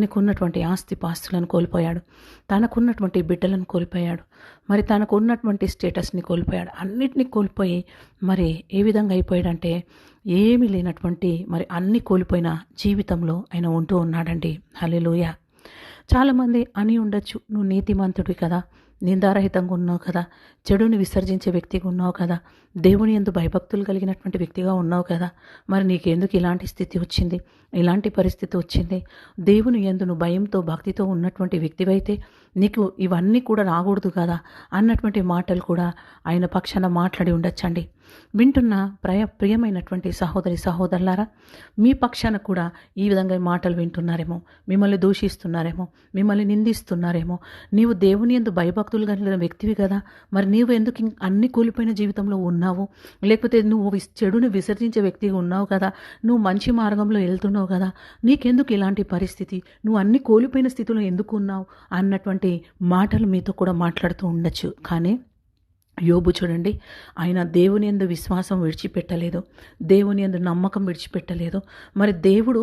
తనకున్నటువంటి ఆస్తి పాస్తులను కోల్పోయాడు. తనకున్నటువంటి బిడ్డలను కోల్పోయాడు. మరి తనకు ఉన్నటువంటి స్టేటస్ని కోల్పోయాడు. అన్నిటినీ కోల్పోయి మరి ఏ విధంగా అయిపోయాడంటే ఏమీ లేనటువంటి మరి అన్ని కోల్పోయిన జీవితంలో ఆయన ఉంటూ ఉన్నాడండి. హల్లెలూయా. చాలామంది అని ఉండొచ్చు. నువ్వు నీతిమంతుడివి కదా. నిందారహితంగా ఉన్నావు కదా. చెడుని విసర్జించే వ్యక్తిగా ఉన్నావు కదా. దేవుని ఎందు భయభక్తులు కలిగినటువంటి వ్యక్తిగా ఉన్నావు కదా. మరి నీకెందుకు ఇలాంటి స్థితి వచ్చింది? ఇలాంటి పరిస్థితి వచ్చింది? దేవుని ఎందు నువ్వు భయంతో భక్తితో ఉన్నటువంటి వ్యక్తివైతే నీకు ఇవన్నీ కూడా రాకూడదు కదా అన్నటువంటి మాటలు కూడా ఆయన పక్షాన మాట్లాడి ఉండొచ్చండి. వింటున్న ప్రయ ప్రియమైనటువంటి సహోదరి సహోదరులారా మీ పక్షాన కూడా ఈ విధంగా మాటలు వింటున్నారేమో మిమ్మల్ని దూషిస్తున్నారేమో మిమ్మల్ని నిందిస్తున్నారేమో నీవు దేవుని ఎందు భయభక్తులు కలిగిన వ్యక్తివి కదా మరి నీవు ఎందుకు అన్ని కూలిపోయిన జీవితంలో ఉన్నావు? లేకపోతే నువ్వు చెడుని విసర్జించే వ్యక్తిగా ఉన్నావు కదా నువ్వు మంచి మార్గంలో వెళ్తున్నావు కదా నీకెందుకు ఇలాంటి పరిస్థితి? నువ్వు అన్ని కోల్పోయిన స్థితిలో ఎందుకు ఉన్నావు? అన్నటువంటి మాటలు మీతో కూడా మాట్లాడుతూ ఉండొచ్చు. కానీ యోబు చూడండి ఆయన దేవుని ఎందు విశ్వాసం విడిచిపెట్టలేదు దేవుని ఎందు నమ్మకం విడిచిపెట్టలేదు. మరి దేవుడు